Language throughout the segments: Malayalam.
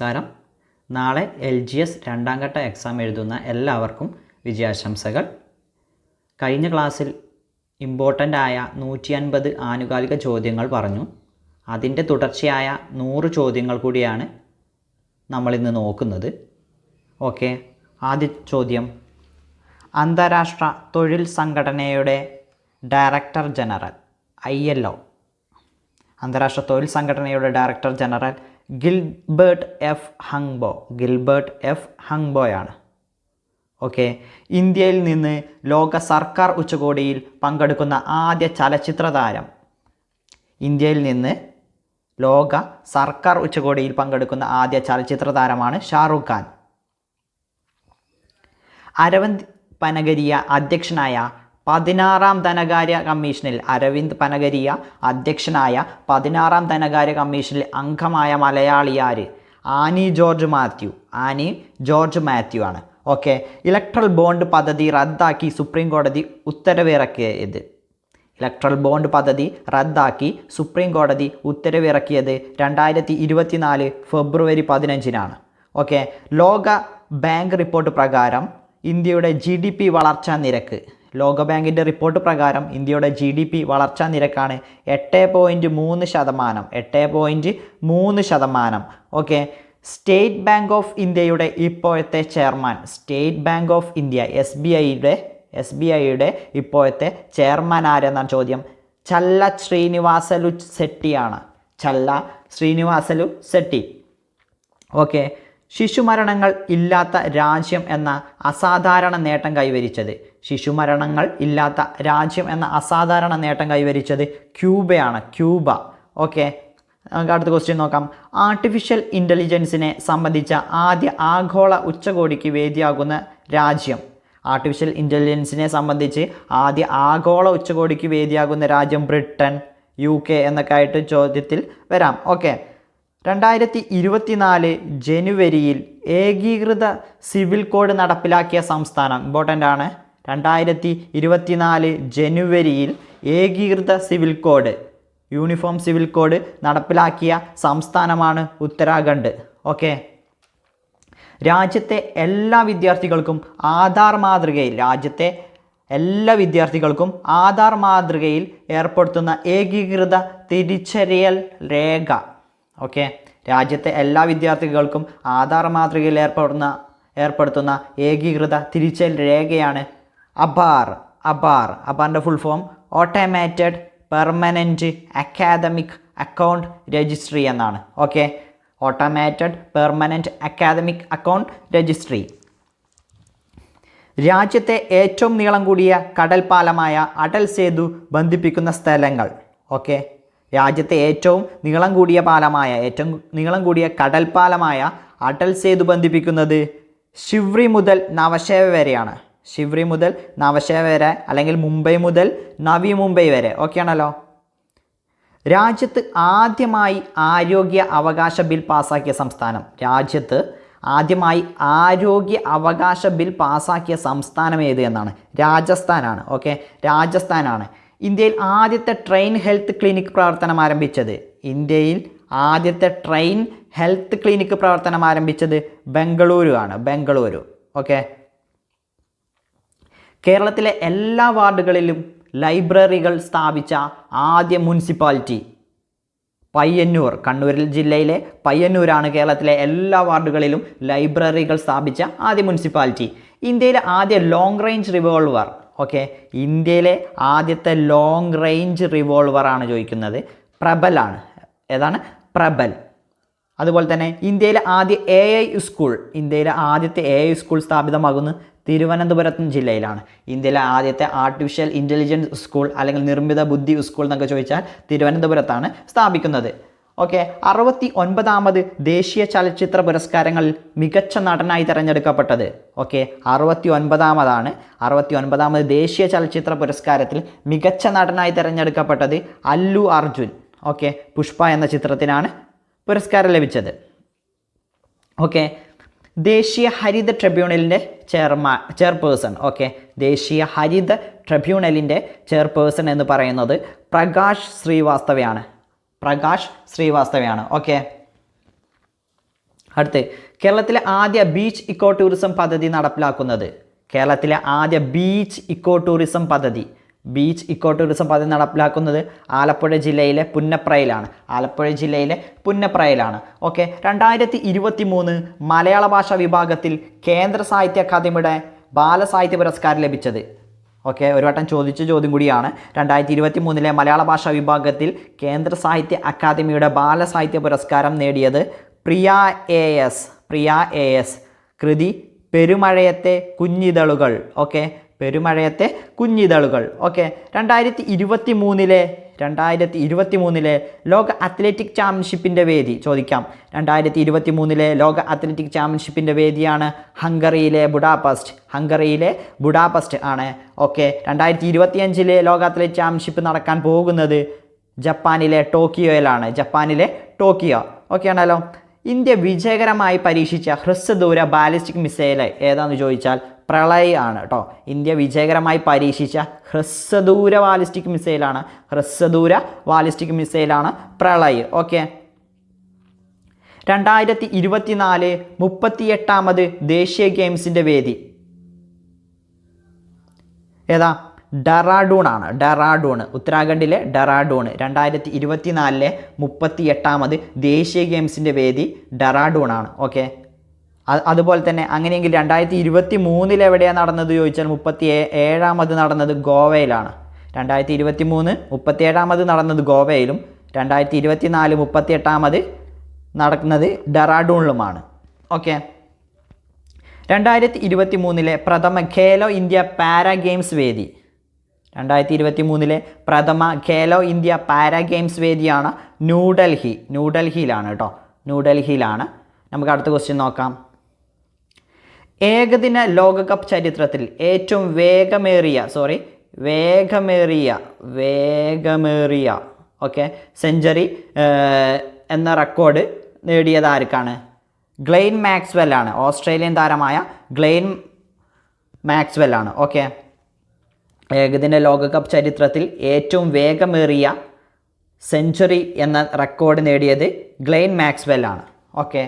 നമസ്കാരം. നാളെ എൽ ജി എസ് രണ്ടാം ഘട്ട എക്സാം എഴുതുന്ന എല്ലാവർക്കും വിജയാശംസകൾ. കഴിഞ്ഞ ക്ലാസ്സിൽ ഇമ്പോർട്ടന്റ് ആയ നൂറ്റി അൻപത് ആനുകാലിക ചോദ്യങ്ങൾ പറഞ്ഞു. അതിന്റെ തുടർച്ചയായ നൂറ് ചോദ്യങ്ങൾ കൂടിയാണ് നമ്മളിന്ന് നോക്കുന്നത്. ഓക്കെ ആദ്യ ചോദ്യം. അന്താരാഷ്ട്ര തൊഴിൽ സംഘടനയുടെ director general I L O. അന്താരാഷ്ട്ര തൊഴിൽ സംഘടനയുടെ director general Gilbert F. Houngbo Gilbert F. ഹങ്ബോയാണ് okay. ഇന്ത്യയിൽ നിന്ന് ലോക സർക്കാർ ഉച്ചകോടിയിൽ പങ്കെടുക്കുന്ന ആദ്യ ചലച്ചിത്ര താരം. ഇന്ത്യയിൽ നിന്ന് ലോക സർക്കാർ ഉച്ചകോടിയിൽ പങ്കെടുക്കുന്ന ആദ്യ ചലച്ചിത്ര താരമാണ് ഷാറുഖ് ഖാൻ. അരവിന്ദ് പനഗരിയ അധ്യക്ഷനായ പതിനാറാം ധനകാര്യ കമ്മീഷനിൽ അരവിന്ദ് പനഗരിയ അധ്യക്ഷനായ പതിനാറാം ധനകാര്യ കമ്മീഷനിൽ അംഗമായ മലയാളിയാര് ആനി ജോർജ് മാത്യു. ആനി ജോർജ് മാത്യു ആണ്. ഓക്കെ. ഇലക്ട്രൽ ബോണ്ട് പദ്ധതി റദ്ദാക്കി സുപ്രീം കോടതി ഉത്തരവിറക്കിയത്. ഇലക്ട്രൽ ബോണ്ട് പദ്ധതി റദ്ദാക്കി സുപ്രീം കോടതി ഉത്തരവിറക്കിയത് രണ്ടായിരത്തി ഇരുപത്തിനാല് ഫെബ്രുവരി പതിനഞ്ചിനാണ്. ഓക്കെ. ലോക ബാങ്ക് റിപ്പോർട്ട് പ്രകാരം ഇന്ത്യയുടെ ജി വളർച്ചാ നിരക്ക് ലോകബാങ്കിന്റെ റിപ്പോർട്ട് പ്രകാരം ഇന്ത്യയുടെ ജി ഡി പി വളർച്ചാ നിരക്കാണ് എട്ട് പോയിന്റ് മൂന്ന് ശതമാനം എട്ട് പോയിന്റ് മൂന്ന് ശതമാനം. ഓക്കെ. സ്റ്റേറ്റ് ബാങ്ക് ഓഫ് ഇന്ത്യയുടെ ഇപ്പോഴത്തെ chairman state bank of India S B ഐയുടെ എസ് ബി ഐയുടെ ഇപ്പോഴത്തെ ചെയർമാൻ ആരെന്നാണ് ചോദ്യം? ചല്ല ശ്രീനിവാസലു സെട്ടിയാണ് ചല്ല ശ്രീനിവാസലു സെട്ടി. ഓക്കെ. ശിശുമരണങ്ങൾ ഇല്ലാത്ത രാജ്യം എന്ന അസാധാരണ നേട്ടം കൈവരിച്ചത്. ശിശുമരണങ്ങൾ ഇല്ലാത്ത രാജ്യം എന്ന അസാധാരണ നേട്ടം കൈവരിച്ചത് ക്യൂബയാണ് ക്യൂബ. ഓക്കെ നമുക്ക് അടുത്ത ക്വസ്റ്റ്യൻ നോക്കാം. ആർട്ടിഫിഷ്യൽ ഇന്റലിജൻസിനെ സംബന്ധിച്ച ആദ്യ ആഗോള ഉച്ചകോടിക്ക് വേദിയാകുന്ന രാജ്യം. ആർട്ടിഫിഷ്യൽ ഇന്റലിജൻസിനെ സംബന്ധിച്ച് ആദ്യ ആഗോള ഉച്ചകോടിക്ക് വേദിയാകുന്ന രാജ്യം ബ്രിട്ടൻ യു കെ എന്നൊക്കെ ആയിട്ട് ചോദ്യത്തിൽ വരാം. ഓക്കെ രണ്ടായിരത്തി ഇരുപത്തിനാല് ജനുവരിയിൽ ഏകീകൃത സിവിൽ കോഡ് നടപ്പിലാക്കിയ സംസ്ഥാനം ഇമ്പോർട്ടന്റ് ആണ്. രണ്ടായിരത്തി ഇരുപത്തിനാല് ജനുവരിയിൽ ഏകീകൃത civil code uniform civil code നടപ്പിലാക്കിയ സംസ്ഥാനമാണ് ഉത്തരാഖണ്ഡ്. ഓക്കെ? രാജ്യത്തെ എല്ലാ വിദ്യാർത്ഥികൾക്കും ആധാർ മാതൃകയിൽ രാജ്യത്തെ എല്ലാ വിദ്യാർത്ഥികൾക്കും ആധാർ മാതൃകയിൽ ഏർപ്പെടുത്തുന്ന ഏകീകൃത തിരിച്ചറിയൽ രേഖ. ഓക്കെ? രാജ്യത്തെ എല്ലാ വിദ്യാർത്ഥികൾക്കും ആധാർ മാതൃകയിൽ ഏർപ്പെടുന്ന ഏർപ്പെടുത്തുന്ന ഏകീകൃത തിരിച്ചറിയൽ രേഖയാണ് അബാർ APAAR അബാറിന്റെ full form automated permanent academic account registry എന്നാണ്. Okay automated permanent academic account registry രാജ്യത്തെ ഏറ്റവും നീളം കൂടിയ കടൽപ്പാലമായ പാലമായ അടൽ സേതു ബന്ധിപ്പിക്കുന്ന സ്ഥലങ്ങൾ. ഓക്കെ രാജ്യത്തെ ഏറ്റവും നീളം കൂടിയ പാലമായ ഏറ്റവും നീളം കൂടിയ കടൽപ്പാലമായ പാലമായ അടൽ സേതു ബന്ധിപ്പിക്കുന്നത് ശിവ്രി മുതൽ നവശേവ വരെയാണ്. ശിവ്രി മുതൽ നവശേ വരെ അല്ലെങ്കിൽ മുംബൈ മുതൽ നവി മുംബൈ വരെ. ഓക്കെയാണല്ലോ രാജ്യത്ത് ആദ്യമായി ആരോഗ്യ അവകാശ ബിൽ പാസാക്കിയ സംസ്ഥാനം. രാജ്യത്ത് ആദ്യമായി ആരോഗ്യ അവകാശ ബിൽ പാസാക്കിയ സംസ്ഥാനം ഏത് എന്നാണ്? രാജസ്ഥാനാണ്. ഓക്കെ രാജസ്ഥാനാണ്. ഇന്ത്യയിൽ ആദ്യത്തെ ട്രെയിൻ ഹെൽത്ത് ക്ലിനിക് പ്രവർത്തനം ആരംഭിച്ചത്? ഇന്ത്യയിൽ ആദ്യത്തെ ട്രെയിൻ ഹെൽത്ത് ക്ലിനിക് പ്രവർത്തനം ആരംഭിച്ചത് ബംഗളൂരു ആണ് ബംഗളൂരു. ഓക്കെ കേരളത്തിലെ എല്ലാ വാർഡുകളിലും ലൈബ്രറികൾ സ്ഥാപിച്ച ആദ്യ മുനിസിപ്പാലിറ്റി പയ്യന്നൂർ. കണ്ണൂരിൽ ജില്ലയിലെ പയ്യന്നൂരാണ് കേരളത്തിലെ എല്ലാ വാർഡുകളിലും ലൈബ്രറികൾ സ്ഥാപിച്ച ആദ്യ മുനിസിപ്പാലിറ്റി. ഇന്ത്യയിലെ ആദ്യ ലോങ് റേഞ്ച് റിവോൾവർ ഓക്കെ ഇന്ത്യയിലെ ആദ്യത്തെ ലോങ് റേഞ്ച് റിവോൾവർ ആണ് ചോദിക്കുന്നത്. പ്രബലാണ്. ഏതാണ്? പ്രബൽ. അതുപോലെ തന്നെ ഇന്ത്യയിലെ ആദ്യ എ ഐ സ്കൂൾ ഇന്ത്യയിലെ ആദ്യത്തെ എ ഐ സ്കൂൾ സ്ഥാപിതമാകുന്നത് തിരുവനന്തപുരത്തും ജില്ലയിലാണ്. ഇന്ത്യയിലെ ആദ്യത്തെ ആർട്ടിഫിഷ്യൽ ഇന്റലിജൻസ് സ്കൂൾ അല്ലെങ്കിൽ നിർമ്മിത ബുദ്ധി സ്കൂൾ എന്നൊക്കെ ചോദിച്ചാൽ തിരുവനന്തപുരത്താണ് സ്ഥാപിക്കുന്നത്. ഓക്കെ അറുപത്തി ഒൻപതാമത് ദേശീയ ചലച്ചിത്ര പുരസ്കാരങ്ങളിൽ മികച്ച നടനായി തിരഞ്ഞെടുക്കപ്പെട്ടത്. ഓക്കെ അറുപത്തി ഒൻപതാമതാണ് അറുപത്തി ഒൻപതാമത് ദേശീയ ചലച്ചിത്ര പുരസ്കാരത്തിൽ മികച്ച നടനായി തിരഞ്ഞെടുക്കപ്പെട്ടത് അല്ലു അർജുൻ. ഓക്കെ പുഷ്പ എന്ന ചിത്രത്തിനാണ് പുരസ്കാരം ലഭിച്ചത്. ഓക്കെ ദേശീയ ഹരിത ട്രിബ്യൂണലിന്റെ ചെയർമാ ചെയർപേഴ്സൺ. ഓക്കെ ദേശീയ ഹരിത ട്രിബ്യൂണലിന്റെ ചെയർപേഴ്സൺ എന്ന് പറയുന്നത് പ്രകാശ് ശ്രീവാസ്തവയാണ്. പ്രകാശ് ശ്രീവാസ്തവയാണ്. ഓക്കെ അടുത്ത് കേരളത്തിലെ ആദ്യ ബീച്ച് ഇക്കോ ടൂറിസം പദ്ധതി നടപ്പിലാക്കുന്നത്. കേരളത്തിലെ ആദ്യ ബീച്ച് ഇക്കോ ടൂറിസം പദ്ധതി. ബീച്ച് ഇക്കോ ടൂറിസം പദ്ധതി നടപ്പിലാക്കുന്നത് ആലപ്പുഴ ജില്ലയിലെ പുന്നപ്രയിലാണ്. ആലപ്പുഴ ജില്ലയിലെ പുന്നപ്രയിലാണ്. ഓക്കെ രണ്ടായിരത്തി ഇരുപത്തി മൂന്ന് മലയാള ഭാഷാ വിഭാഗത്തിൽ കേന്ദ്ര സാഹിത്യ അക്കാദമിയുടെ ബാലസാഹിത്യ പുരസ്കാരം ലഭിച്ചത്. ഓക്കെ ഒരു വട്ടം ചോദിച്ച ചോദ്യം കൂടിയാണ്. രണ്ടായിരത്തി ഇരുപത്തി മൂന്നിലെ മലയാള ഭാഷാ വിഭാഗത്തിൽ കേന്ദ്ര സാഹിത്യ അക്കാദമിയുടെ ബാലസാഹിത്യ പുരസ്കാരം നേടിയത് Priya A S Priya A S കൃതി പെരുമഴയത്തെ കുഞ്ഞിതളുകൾ. ഓക്കെ പെരുമഴയത്തെ കുഞ്ഞിതളുകൾ. ഓക്കെ രണ്ടായിരത്തി ഇരുപത്തി മൂന്നിലെ രണ്ടായിരത്തി ഇരുപത്തി മൂന്നിലെ ലോക അത്ലറ്റിക് ചാമ്പ്യൻഷിപ്പിന്റെ വേദി ചോദിക്കാം. രണ്ടായിരത്തി ഇരുപത്തി മൂന്നിലെ ലോക അത്ലറ്റിക് ചാമ്പ്യൻഷിപ്പിന്റെ വേദിയാണ് ഹംഗറിയിലെ ബുഡാപസ്റ്റ്. ഹംഗറിയിലെ ബുഡാപസ്റ്റ് ആണ്. ഓക്കെ രണ്ടായിരത്തി ഇരുപത്തിയഞ്ചിലെ ലോക അത്ലറ്റിക് ചാമ്പ്യൻഷിപ്പ് നടക്കാൻ പോകുന്നത് ജപ്പാനിലെ ടോക്കിയോയിലാണ്. ജപ്പാനിലെ ടോക്കിയോ. ഓക്കെ ആണല്ലോ. ഇന്ത്യ വിജയകരമായി പരീക്ഷിച്ച ഹ്രസ്വദൂര ബാലിസ്റ്റിക് മിസൈൽ ഏതാണെന്ന് ചോദിച്ചാൽ പ്രളയ് ആണ് കേട്ടോ ഇന്ത്യ വിജയകരമായി പരീക്ഷിച്ച ഹ്രസ്വദൂര ബാലിസ്റ്റിക് മിസൈലാണ് ഹ്രസ്വദൂര ബാലിസ്റ്റിക് മിസൈലാണ് പ്രളയ്. ഓക്കെ. രണ്ടായിരത്തി ഇരുപത്തിനാല് മുപ്പത്തിയെട്ടാമത് ദേശീയ ഗെയിംസിന്റെ വേദി. ഏതാ? ഡെറാഡൂൺ ആണ് ഡെറാഡൂൺ ഉത്തരാഖണ്ഡിലെ ഡെറാഡൂൺ രണ്ടായിരത്തി ഇരുപത്തിനാലിലെ മുപ്പത്തി എട്ടാമത് ദേശീയ ഗെയിംസിന്റെ വേദി ഡെറാഡൂൺ ആണ് ഓക്കെ. അതുപോലെ തന്നെ അങ്ങനെയെങ്കിൽ രണ്ടായിരത്തി ഇരുപത്തി മൂന്നിൽ എവിടെയാണ് നടന്നത് ചോദിച്ചാൽ മുപ്പത്തി ഏഴാമത് നടന്നത് ഗോവയിലാണ്. രണ്ടായിരത്തി ഇരുപത്തി മൂന്ന് മുപ്പത്തി ഏഴാമത് നടന്നത് ഗോവയിലും രണ്ടായിരത്തി ഇരുപത്തി നാല് മുപ്പത്തി എട്ടാമത് നടക്കുന്നത് ഡെറാഡൂണിലുമാണ്. ഓക്കെ. രണ്ടായിരത്തി ഇരുപത്തി മൂന്നിലെ പ്രഥമ ഖേലോ ഇന്ത്യ പാരാ ഗെയിംസ് വേദി. രണ്ടായിരത്തി ഇരുപത്തി മൂന്നിലെ പ്രഥമ ഖേലോ ഇന്ത്യ പാരാ ഗെയിംസ് വേദിയാണ് ന്യൂഡൽഹി. ന്യൂഡൽഹിയിലാണ് കേട്ടോ. ന്യൂഡൽഹിയിലാണ്. നമുക്ക് അടുത്ത ക്വസ്റ്റ്യൻ നോക്കാം. ഏകദിന ലോകകപ്പ് ചരിത്രത്തിൽ ഏറ്റവും വേഗമേറിയ സോറി വേഗമേറിയ വേഗമേറിയ ഓക്കെ സെഞ്ചുറി എന്ന റെക്കോർഡ് നേടിയത് ആർക്കാണ്? ഗ്ലെയിൻ മാക്സ്വെൽ ആണ്. ഓസ്ട്രേലിയൻ താരമായ ഗ്ലെയിൻ മാക്സ്വെൽ ആണ്. ഓക്കെ ഏകദിന ലോകകപ്പ് ചരിത്രത്തിൽ ഏറ്റവും വേഗമേറിയ സെഞ്ചുറി എന്ന റെക്കോർഡ് നേടിയത് ഗ്ലെയിൻ മാക്സ്വെൽ ആണ്. ഓക്കെ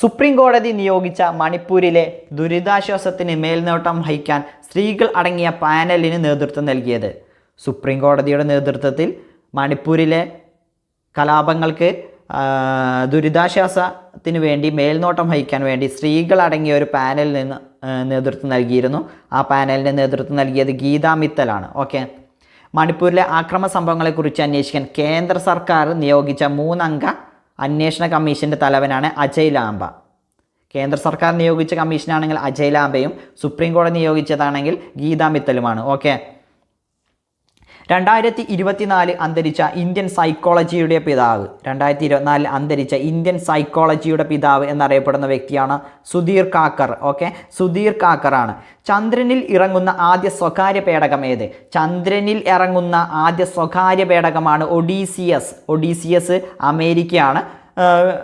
സുപ്രീം കോടതി നിയോഗിച്ച മണിപ്പൂരിലെ ദുരിതാശ്വാസത്തിന് മേൽനോട്ടം വഹിക്കാൻ സ്ത്രീകൾ അടങ്ങിയ പാനലിന് നേതൃത്വം നൽകിയത്. സുപ്രീം കോടതിയുടെ നേതൃത്വത്തിൽ മണിപ്പൂരിലെ കലാപങ്ങൾക്ക് ദുരിതാശ്വാസത്തിന് വേണ്ടി മേൽനോട്ടം വഹിക്കാൻ വേണ്ടി സ്ത്രീകൾ അടങ്ങിയ ഒരു പാനലിൽ നിന്ന് നേതൃത്വം നൽകിയിരുന്നു. ആ പാനലിന് നേതൃത്വം നൽകിയത് ഗീതാ മിത്തലാണ്. ഓക്കെ. മണിപ്പൂരിലെ ആക്രമ സംഭവങ്ങളെക്കുറിച്ച് അന്വേഷിക്കാൻ കേന്ദ്ര സർക്കാർ നിയോഗിച്ച മൂന്നംഗ അന്വേഷണ കമ്മീഷന്റെ തലവനാണ് അജയ് ലാംബ. കേന്ദ്ര സർക്കാർ നിയോഗിച്ച കമ്മീഷനാണെങ്കിൽ അജയ് ലാംബയും സുപ്രീം കോടതി നിയോഗിച്ചതാണെങ്കിൽ ഗീതാ മിത്തലുമാണ്. ഓക്കെ. രണ്ടായിരത്തി ഇരുപത്തിനാല് അന്തരിച്ച ഇന്ത്യൻ സൈക്കോളജിയുടെ പിതാവ്. രണ്ടായിരത്തി ഇരുപത്തിനാലിൽ അന്തരിച്ച ഇന്ത്യൻ സൈക്കോളജിയുടെ പിതാവ് എന്നറിയപ്പെടുന്ന വ്യക്തിയാണ് സുധീർ കാക്കർ. ഓക്കെ? സുധീർ കാക്കറാണ്. ചന്ദ്രനിൽ ഇറങ്ങുന്ന ആദ്യ സ്വകാര്യ പേടകം ഏത്? ചന്ദ്രനിൽ ഇറങ്ങുന്ന ആദ്യ സ്വകാര്യ പേടകമാണ് ഒഡീസിയസ്. ഒഡീസിയസ് അമേരിക്കയാണ്.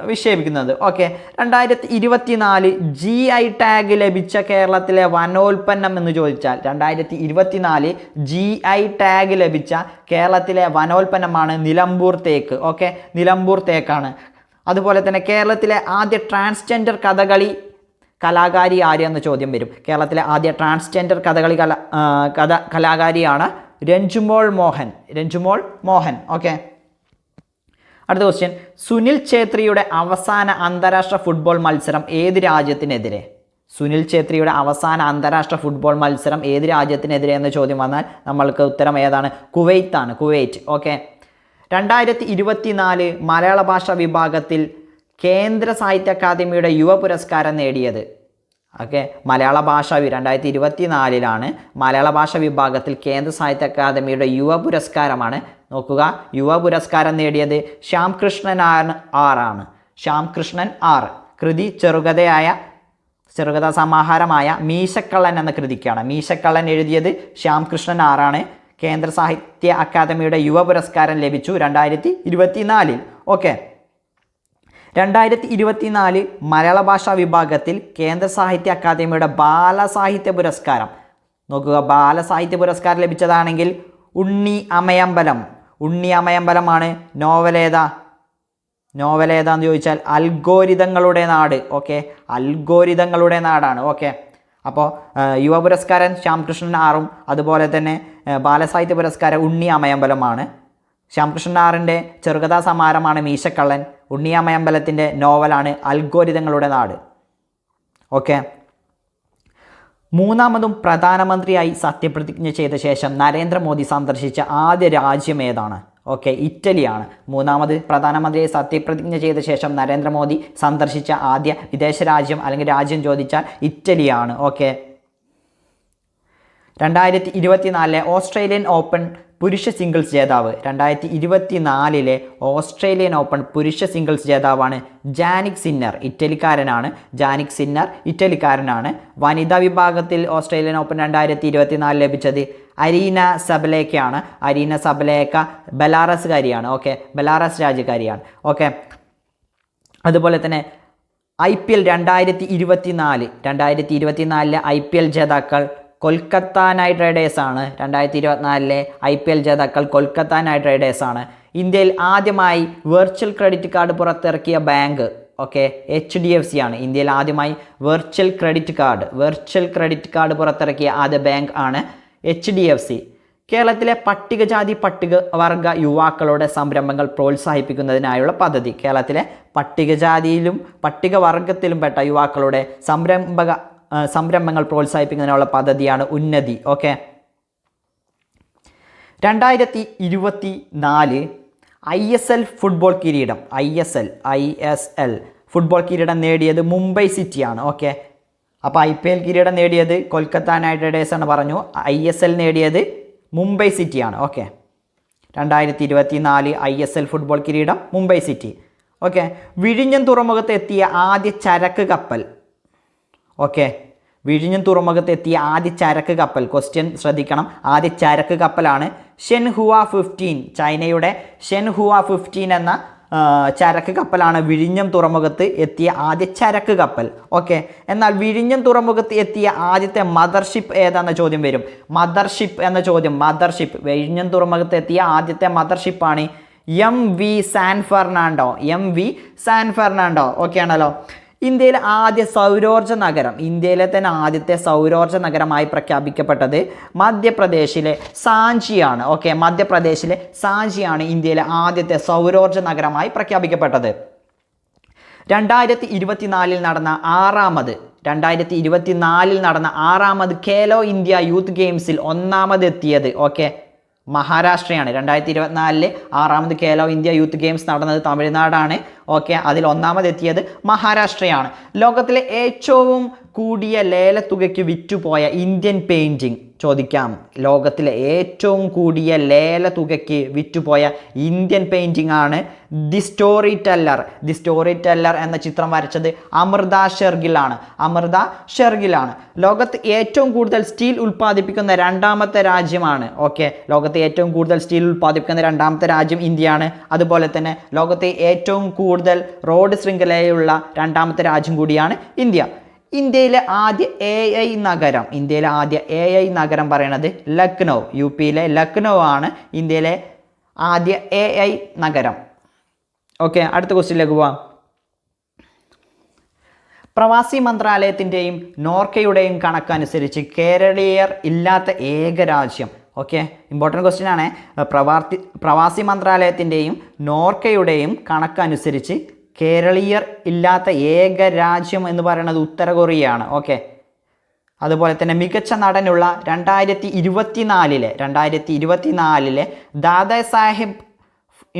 വിക്ഷേപിക്കുന്നത്. ഓക്കെ. രണ്ടായിരത്തി ഇരുപത്തി നാല് ജി ഐ ടാഗ് ലഭിച്ച കേരളത്തിലെ വനോൽപ്പന്നം എന്ന് ചോദിച്ചാൽ രണ്ടായിരത്തി ഇരുപത്തിനാല് ജി ഐ ടാഗ് ലഭിച്ച കേരളത്തിലെ വനോൽപ്പന്നമാണ് നിലമ്പൂർ തേക്ക്. ഓക്കെ. നിലമ്പൂർ തേക്കാണ്. അതുപോലെ തന്നെ കേരളത്തിലെ ആദ്യ ട്രാൻസ്ജെൻഡർ കഥകളി കലാകാരി ആര് എന്ന ചോദ്യം വരും. കേരളത്തിലെ ആദ്യ ട്രാൻസ്ജെൻഡർ കഥകളി കല കഥ കലാകാരിയാണ് രഞ്ജുമോൾ മോഹൻ. രഞ്ജുമോൾ മോഹൻ. ഓക്കെ. അടുത്ത ക്വസ്റ്റ്യൻ സുനിൽ ഛേത്രിയുടെ അവസാന അന്താരാഷ്ട്ര ഫുട്ബോൾ മത്സരം ഏത് രാജ്യത്തിനെതിരെ? സുനിൽ ഛേത്രിയുടെ അവസാന അന്താരാഷ്ട്ര ഫുട്ബോൾ മത്സരം ഏത് രാജ്യത്തിനെതിരെ എന്ന ചോദ്യം വന്നാൽ നമ്മൾക്ക് ഉത്തരം ഏതാണ്? കുവൈത്ത് ആണ് കുവൈറ്റ്. ഓക്കെ രണ്ടായിരത്തി ഇരുപത്തിനാല് മലയാള ഭാഷാ വിഭാഗത്തിൽ കേന്ദ്ര സാഹിത്യ അക്കാദമിയുടെ യുവ പുരസ്കാരം നേടിയത് ഓക്കെ. മലയാള ഭാഷ രണ്ടായിരത്തി ഇരുപത്തി നാലിലാണ് മലയാള ഭാഷ വിഭാഗത്തിൽ കേന്ദ്ര സാഹിത്യ അക്കാദമിയുടെ യുവ പുരസ്കാരമാണ്. നോക്കുക. യുവ പുരസ്കാരം നേടിയത് ശ്യാം കൃഷ്ണൻ ആർ ആറാണ്. ശ്യാം കൃഷ്ണൻ ആർ. കൃതി ചെറുകഥയായ ചെറുകഥാ സമാഹാരമായ മീശക്കള്ളൻ എന്ന കൃതിക്കാണ്. മീശക്കള്ളൻ എഴുതിയത് ശ്യാം കൃഷ്ണൻ ആറാണ്. കേന്ദ്ര സാഹിത്യ അക്കാദമിയുടെ യുവ പുരസ്കാരം ലഭിച്ചു രണ്ടായിരത്തി ഇരുപത്തിനാലിൽ ഓക്കെ. രണ്ടായിരത്തി ഇരുപത്തിനാല് മലയാള ഭാഷാ വിഭാഗത്തിൽ കേന്ദ്ര സാഹിത്യ അക്കാദമിയുടെ ബാലസാഹിത്യ പുരസ്കാരം. നോക്കുക ബാലസാഹിത്യ പുരസ്കാരം ലഭിച്ചതാണെങ്കിൽ ഉണ്ണി അമയമ്പലം. ഉണ്ണി അമയമ്പലമാണ് നോവലേത നോവലേതാന്ന് ചോദിച്ചാൽ അൽഗോരിതങ്ങളുടെ നാട്. ഓക്കെ അൽഗോരിതങ്ങളുടെ നാടാണ്. ഓക്കെ അപ്പോൾ യുവ പുരസ്കാരം ശ്യാംകൃഷ്ണൻ ആറും അതുപോലെ തന്നെ ബാലസാഹിത്യ പുരസ്കാരം ഉണ്ണി അമയമ്പലമാണ്. ശ്യാംകൃഷ്ണൻ ആറിന്റെ ചെറുകഥാ സമാരമാണ് മീശക്കള്ളൻ. ഉണ്ണി അമയമ്പലത്തിന്റെ നോവലാണ് അൽഗോരിതങ്ങളുടെ നാട്. ഓക്കെ. മൂന്നാമതും പ്രധാനമന്ത്രിയായി സത്യപ്രതിജ്ഞ ചെയ്ത ശേഷം നരേന്ദ്രമോദി സന്ദർശിച്ച ആദ്യ രാജ്യം ഏതാണ്? ഓക്കെ ഇറ്റലിയാണ്. മൂന്നാമത് പ്രധാനമന്ത്രിയായി സത്യപ്രതിജ്ഞ ചെയ്ത ശേഷം നരേന്ദ്രമോദി സന്ദർശിച്ച ആദ്യ വിദേശ രാജ്യം അല്ലെങ്കിൽ രാജ്യം ചോദിച്ചാൽ ഇറ്റലിയാണ്. ഓക്കെ. രണ്ടായിരത്തി ഇരുപത്തിനാലിലെ ഓസ്ട്രേലിയൻ ഓപ്പൺ പുരുഷ സിംഗിൾസ് ജേതാവ്. രണ്ടായിരത്തി ഇരുപത്തിനാലിലെ ഓസ്ട്രേലിയൻ ഓപ്പൺ പുരുഷ സിംഗിൾസ് ജേതാവാണ് ജാനിക് സിന്നർ ഇറ്റലിക്കാരനാണ്. ജാനിക് സിന്നർ ഇറ്റലിക്കാരനാണ്. വനിതാ വിഭാഗത്തിൽ ഓസ്ട്രേലിയൻ ഓപ്പൺ രണ്ടായിരത്തി ഇരുപത്തിനാല് ലഭിച്ചത് അരീന സബലേക്കയാണ്. അരീന സബലേക്ക ബലാറസുകാരിയാണ്. ഓക്കെ ബലാറസ് രാജ്യക്കാരിയാണ് ഓക്കെ അതുപോലെ തന്നെ ഐ പി എൽ രണ്ടായിരത്തി ഇരുപത്തി നാല് രണ്ടായിരത്തി ഇരുപത്തിനാലിലെ ഐ പി എൽ ജേതാക്കൾ കൊൽക്കത്ത നൈറ്റ് റൈഡേഴ്സ് ആണ്. രണ്ടായിരത്തി ഇരുപത്തിനാലിലെ ഐ പി എൽ ജേതാക്കൾ കൊൽക്കത്ത നൈറ്റ് റൈഡേഴ്സ് ആണ്. ഇന്ത്യയിൽ ആദ്യമായി വെർച്വൽ ക്രെഡിറ്റ് കാർഡ് പുറത്തിറക്കിയ bank okay H D F C ആണ്. ഇന്ത്യയിൽ ആദ്യമായി virtual credit card virtual credit card പുറത്തിറക്കിയ ആദ്യ ബാങ്ക് ആണ് എച്ച് ഡി എഫ് സി. കേരളത്തിലെ പട്ടികജാതി പട്ടിക വർഗ യുവാക്കളുടെ സംരംഭങ്ങൾ പ്രോത്സാഹിപ്പിക്കുന്നതിനായുള്ള പദ്ധതി. കേരളത്തിലെ പട്ടികജാതിയിലും പട്ടികവർഗത്തിലും പെട്ട യുവാക്കളുടെ സംരംഭക സംരംഭങ്ങൾ പ്രോത്സാഹിപ്പിക്കുന്നതിനുള്ള പദ്ധതിയാണ് ഉന്നതി. ഓക്കെ രണ്ടായിരത്തി ഇരുപത്തി നാല് ഐ എസ് എൽ ഫുട്ബോൾ കിരീടം. I S L I S L football കിരീടം നേടിയത് മുംബൈ സിറ്റിയാണ്. ഓക്കെ അപ്പോൾ ഐ പി എൽ കിരീടം നേടിയത് കൊൽക്കത്ത നൈറ്റ് റൈഡേഴ്സ് ആണ് പറഞ്ഞു. ഐ എസ് എൽ നേടിയത് മുംബൈ സിറ്റിയാണ്. ഓക്കെ രണ്ടായിരത്തി ഇരുപത്തി നാല് ഐ എസ് എൽ ഫുട്ബോൾ കിരീടം മുംബൈ സിറ്റി. ഓക്കെ വിഴിഞ്ഞം തുറമുഖത്ത് എത്തിയ ആദ്യ ചരക്ക് കപ്പൽ. ഓക്കെ വിഴിഞ്ഞം തുറമുഖത്ത് എത്തിയ ആദ്യ ചരക്ക് കപ്പൽ. ക്വസ്റ്റ്യൻ ശ്രദ്ധിക്കണം. ആദ്യ ചരക്ക് കപ്പലാണ് ഷെൻഹുവ ഫിഫ്റ്റീൻ ചൈനയുടെ ഷെൻഹുവ ഫിഫ്റ്റീൻ എന്ന ചരക്ക് കപ്പലാണ് വിഴിഞ്ഞം തുറമുഖത്ത് എത്തിയ ആദ്യ ചരക്ക് കപ്പൽ. ഓക്കെ എന്നാൽ വിഴിഞ്ഞം തുറമുഖത്ത് എത്തിയ ആദ്യത്തെ മദർഷിപ്പ് ഏതാണെന്ന ചോദ്യം വരും. മദർഷിപ്പ് എന്ന ചോദ്യം. മദർഷിപ്പ് വിഴിഞ്ഞം തുറമുഖത്ത് എത്തിയ ആദ്യത്തെ മദർഷിപ്പാണ് M V San Fernando M V San Fernando okay ആണല്ലോ. ഇന്ത്യയിലെ ആദ്യ സൗരോർജ നഗരം ഇന്ത്യയിലെ തന്നെ ആദ്യത്തെ സൗരോർജ നഗരമായി പ്രഖ്യാപിക്കപ്പെട്ടത് മധ്യപ്രദേശിലെ സാഞ്ചിയാണ്. ഓക്കെ മധ്യപ്രദേശിലെ സാഞ്ചിയാണ് ഇന്ത്യയിലെ ആദ്യത്തെ സൗരോർജ നഗരമായി പ്രഖ്യാപിക്കപ്പെട്ടത്. രണ്ടായിരത്തി ഇരുപത്തിനാലിൽ നടന്ന ആറാമത് രണ്ടായിരത്തി ഇരുപത്തിനാലിൽ നടന്ന ആറാമത് ഖേലോ ഇന്ത്യ യൂത്ത് ഗെയിംസിൽ ഒന്നാമതെത്തിയത്. ഓക്കെ മഹാരാഷ്ട്രയാണ്. രണ്ടായിരത്തി ഇരുപത്തിനാലിൽ ആറാമത് കേലോ ഇന്ത്യ യൂത്ത് ഗെയിംസ് നടന്നത് തമിഴ്നാടാണ്. ഓക്കെ അതിൽ ഒന്നാമതെത്തിയത് മഹാരാഷ്ട്രയാണ്. ലോകത്തിലെ ഏറ്റവും കൂടിയ ലേലത്തുകയ്ക്ക് വിറ്റുപോയ ഇന്ത്യൻ പെയിന്റിങ് ചോദിക്കാം. ലോകത്തിലെ ഏറ്റവും കൂടിയ ലേലത്തുകയ്ക്ക് വിറ്റുപോയ ഇന്ത്യൻ പെയിന്റിംഗ് ആണ് the story teller. The story teller എന്ന ചിത്രം വരച്ചത് അമൃത ഷെർഗിലാണ് അമൃത ഷെർഗിലാണ് ലോകത്ത് ഏറ്റവും കൂടുതൽ സ്റ്റീൽ ഉൽപ്പാദിപ്പിക്കുന്ന രണ്ടാമത്തെ രാജ്യമാണ്. ഓക്കെ. ലോകത്തെ ഏറ്റവും കൂടുതൽ സ്റ്റീൽ ഉൽപ്പാദിപ്പിക്കുന്ന രണ്ടാമത്തെ രാജ്യം ഇന്ത്യയാണ്. അതുപോലെ തന്നെ ലോകത്തെ ഏറ്റവും കൂടുതൽ റോഡ് ശൃംഖലയുള്ള രണ്ടാമത്തെ രാജ്യം കൂടിയാണ് ഇന്ത്യ. ഇന്ത്യയിലെ ആദ്യ എ ഐ നഗരം. ഇന്ത്യയിലെ ആദ്യ എ ഐ നഗരം പറയണത് ലക്നൗ. യു പിയിലെ ലക്നൗ ആണ് ഇന്ത്യയിലെ ആദ്യ എ ഐ നഗരം. ഓക്കെ അടുത്ത ക്വസ്റ്റ്യനിലേക്ക് പോവാം. പ്രവാസി മന്ത്രാലയത്തിന്റെയും നോർക്കയുടെയും കണക്കനുസരിച്ച് കേരളീയർ ഇല്ലാത്ത ഏക രാജ്യം ഓക്കെ ഇമ്പോർട്ടന്റ് ക്വസ്റ്റ്യൻ ആണ്. പ്രവാർത്തി പ്രവാസി മന്ത്രാലയത്തിന്റെയും നോർക്കയുടെയും കണക്കനുസരിച്ച് കേരളീയർ ഇല്ലാത്ത ഏക രാജ്യം എന്ന് പറയുന്നത് ഉത്തര കൊറിയയാണ്. ഓക്കെ അതുപോലെ തന്നെ മികച്ച നടനുള്ള രണ്ടായിരത്തി ഇരുപത്തിനാലിലെ രണ്ടായിരത്തി ഇരുപത്തിനാലിലെ Dada Saheb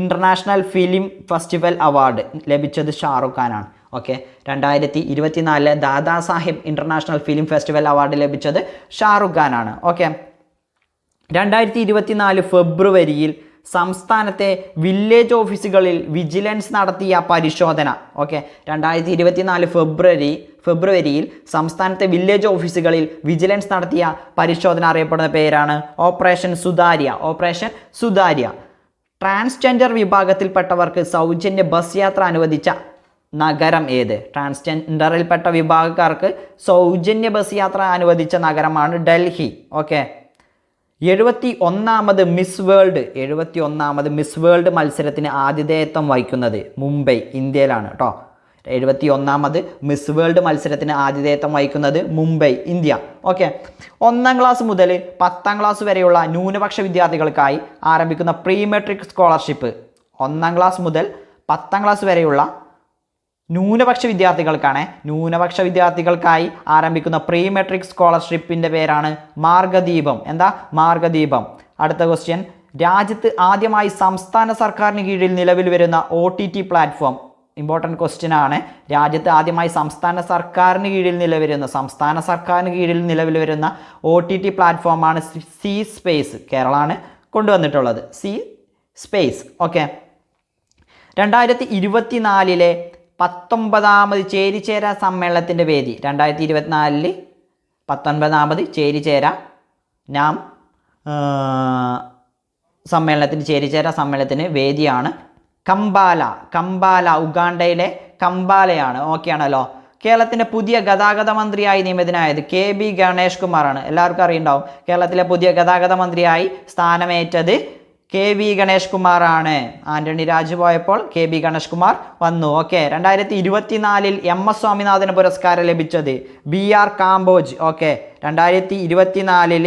international film festival award ലഭിച്ചത് ഷാറുഖ് ഖാനാണ്. ഓക്കെ രണ്ടായിരത്തി ഇരുപത്തിനാലിലെ Dada Saheb international film festival award ലഭിച്ചത് ഷാറുഖ് ഖാനാണ്. ഓക്കെ രണ്ടായിരത്തി ഇരുപത്തിനാല് ഫെബ്രുവരിയിൽ സംസ്ഥാനത്തെ വില്ലേജ് ഓഫീസുകളിൽ വിജിലൻസ് നടത്തിയ പരിശോധന. ഓക്കെ രണ്ടായിരത്തി ഇരുപത്തിനാല് ഫെബ്രുവരി ഫെബ്രുവരിയിൽ സംസ്ഥാനത്തെ വില്ലേജ് ഓഫീസുകളിൽ വിജിലൻസ് നടത്തിയ പരിശോധന അറിയപ്പെടുന്ന പേരാണ് operation Sutharya. Operation Sutharya. Transgender വിഭാഗത്തിൽപ്പെട്ടവർക്ക് സൗജന്യ ബസ് യാത്ര അനുവദിച്ച നഗരം ഏത്? ട്രാൻസ്ജെൻഡറിൽപ്പെട്ട വിഭാഗക്കാർക്ക് സൗജന്യ ബസ് യാത്ര അനുവദിച്ച നഗരമാണ് ഡൽഹി. ഓക്കെ എഴുപത്തി ഒന്നാമത് മിസ് വേൾഡ് എഴുപത്തി ഒന്നാമത് മിസ് വേൾഡ് മത്സരത്തിന് ആതിഥേയത്വം വഹിക്കുന്നത് മുംബൈ ഇന്ത്യയിലാണ് കേട്ടോ എഴുപത്തി ഒന്നാമത് മിസ് വേൾഡ് മത്സരത്തിന് ആതിഥേയത്വം വഹിക്കുന്നത് മുംബൈ ഇന്ത്യ. ഓക്കെ. ഒന്നാം ക്ലാസ് മുതൽ പത്താം ക്ലാസ് വരെയുള്ള ന്യൂനപക്ഷ വിദ്യാർത്ഥികൾക്കായി ആരംഭിക്കുന്ന പ്രീ മെട്രിക് സ്കോളർഷിപ്പ് ഒന്നാം ക്ലാസ് മുതൽ പത്താം ക്ലാസ് വരെയുള്ള ന്യൂനപക്ഷ വിദ്യാർത്ഥികൾക്കാണ്. ന്യൂനപക്ഷ വിദ്യാർത്ഥികൾക്കായി ആരംഭിക്കുന്ന പ്രീ മെട്രിക് സ്കോളർഷിപ്പിന്റെ പേരാണ് മാർഗദീപം. എന്താ? മാർഗദീപം. അടുത്ത ക്വസ്റ്റ്യൻ രാജ്യത്ത് ആദ്യമായി സംസ്ഥാന സർക്കാരിന് കീഴിൽ നിലവിൽ വരുന്ന O T T platform important question ആണ്. രാജ്യത്ത് ആദ്യമായി സംസ്ഥാന സർക്കാരിന് കീഴിൽ നിലവിലുന്ന സംസ്ഥാന സർക്കാരിന് കീഴിൽ നിലവിൽ വരുന്ന ഒ ടി ടി പ്ലാറ്റ്ഫോമാണ് സി സ്പേസ് കേരളമാണ് കൊണ്ടുവന്നിട്ടുള്ളത്. സി സ്പേസ് ഓക്കെ രണ്ടായിരത്തി ഇരുപത്തിനാലിലെ പത്തൊമ്പതാമത് ചേരിചേര സമ്മേളനത്തിന്റെ വേദി. രണ്ടായിരത്തി ഇരുപത്തിനാലിൽ പത്തൊൻപതാമത് ചേരിചേര നാം സമ്മേളനത്തിന് ചേരിചേര സമ്മേളനത്തിന് വേദിയാണ്. കമ്പാല കമ്പാല ഉഗാണ്ടയിലെ കമ്പാലയാണ്. ഓക്കെ ആണല്ലോ. കേരളത്തിന്റെ പുതിയ ഗതാഗത മന്ത്രിയായി നിയമിതനായത് കെ ബി ഗണേഷ് കുമാറാണ്. എല്ലാവർക്കും അറിയുണ്ടാവും. കേരളത്തിലെ പുതിയ ഗതാഗത മന്ത്രിയായി സ്ഥാനമേറ്റത് കെ വി ഗണേഷ് കുമാറാണ് ആന്റണി രാജു പോയപ്പോൾ കെ ബി ഗണേഷ് കുമാർ വന്നു. ഓക്കെ രണ്ടായിരത്തി ഇരുപത്തിനാലിൽ എം എസ് സ്വാമിനാഥന് പുരസ്കാരം ലഭിച്ചത് ബി ആർ കാംബോജ് ഓക്കെ രണ്ടായിരത്തി ഇരുപത്തിനാലിൽ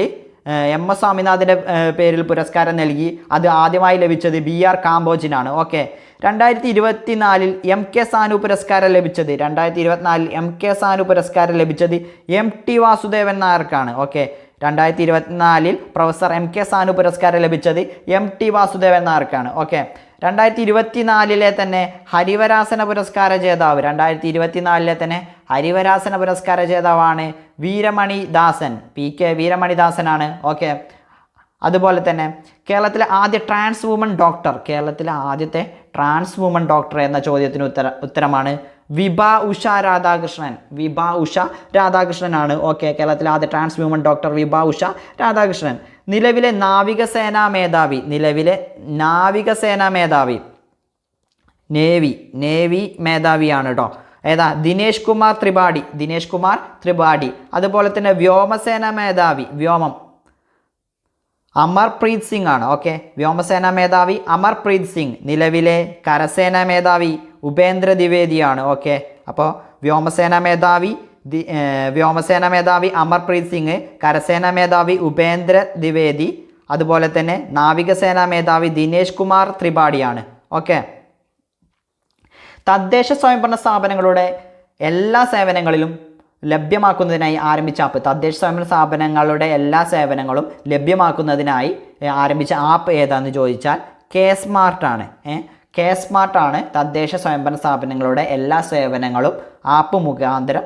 എം എസ് സ്വാമിനാഥന്റെ പേരിൽ പുരസ്കാരം നൽകി. അത് ആദ്യമായി ലഭിച്ചത് ബി ആർ കാംബോജിനാണ് ഓക്കെ രണ്ടായിരത്തി ഇരുപത്തിനാലിൽ എം കെ സാനു പുരസ്കാരം ലഭിച്ചത്. രണ്ടായിരത്തി ഇരുപത്തിനാലിൽ എം കെ സാനു പുരസ്കാരം ലഭിച്ചത് എം ടി വാസുദേവൻ നായർക്കാണ്. ഓക്കെ രണ്ടായിരത്തി ഇരുപത്തിനാലിൽ പ്രൊഫസർ എം കെ സാനു പുരസ്കാരം ലഭിച്ചത് എം ടി വാസുദേവൻ നായർക്കാണ്. ഓക്കെ. രണ്ടായിരത്തി ഇരുപത്തിനാലിലെ തന്നെ ഹരിവരാസന പുരസ്കാര ജേതാവ് രണ്ടായിരത്തി ഇരുപത്തിനാലിലെ തന്നെ ഹരിവരാസന പുരസ്കാര ജേതാവാണ് വീരമണി ദാസൻ പി കെ വീരമണി ദാസനാണ്. ഓക്കെ. അതുപോലെ തന്നെ കേരളത്തിലെ ആദ്യ ട്രാൻസ് വുമൺ ഡോക്ടർ കേരളത്തിലെ ആദ്യത്തെ ട്രാൻസ് വുമൺ ഡോക്ടർ എന്ന ചോദ്യത്തിന് ഉത്തര ഉത്തരമാണ് വിഭ ഉഷ രാധാകൃഷ്ണൻ. വിഭ ഉഷ രാധാകൃഷ്ണനാണ്. ഓക്കെ കേരളത്തിലെ ആദ്യ trans woman doctor Vibha Usha Radhakrishnan. നിലവിലെ നാവികസേനാ മേധാവി. നിലവിലെ നാവികസേനാ മേധാവി. നേവി. നേവി മേധാവിയാണ് കേട്ടോ ഏതാ? ദിനേഷ് കുമാർ ത്രിപാഠി. ദിനേഷ് കുമാർ ത്രിപാഠി. അതുപോലെ തന്നെ വ്യോമസേന മേധാവി. വ്യോമം. അമർപ്രീത് സിംഗ് ആണ്. ഓക്കെ. വ്യോമസേന മേധാവി അമർപ്രീത് സിംഗ്. നിലവിലെ കരസേന മേധാവി. ഉപേന്ദ്ര ദ്വിവേദിയാണ്. ഓക്കെ അപ്പോൾ വ്യോമസേന മേധാവി വ്യോമസേന മേധാവി അമർപ്രീത് സിംഗ് കരസേന മേധാവി ഉപേന്ദ്ര ദ്വിവേദി അതുപോലെ തന്നെ നാവികസേന മേധാവി ദിനേശ് കുമാർ ത്രിപാഠിയാണ്. ഓക്കെ തദ്ദേശ സ്വയംഭരണ സ്ഥാപനങ്ങളുടെ എല്ലാ സേവനങ്ങളിലും ലഭ്യമാക്കുന്നതിനായി ആരംഭിച്ച ആപ്പ് തദ്ദേശ സ്വയംഭരണ സ്ഥാപനങ്ങളുടെ എല്ലാ സേവനങ്ങളും ലഭ്യമാക്കുന്നതിനായി ആരംഭിച്ച ആപ്പ് ഏതാണെന്ന് ചോദിച്ചാൽ കെ സ്മാർട്ടാണ്. കെ സ്മാർട്ടാണ് തദ്ദേശ സ്വയംഭരണ സ്ഥാപനങ്ങളുടെ എല്ലാ സേവനങ്ങളും ആപ്പ് മുഖാന്തരം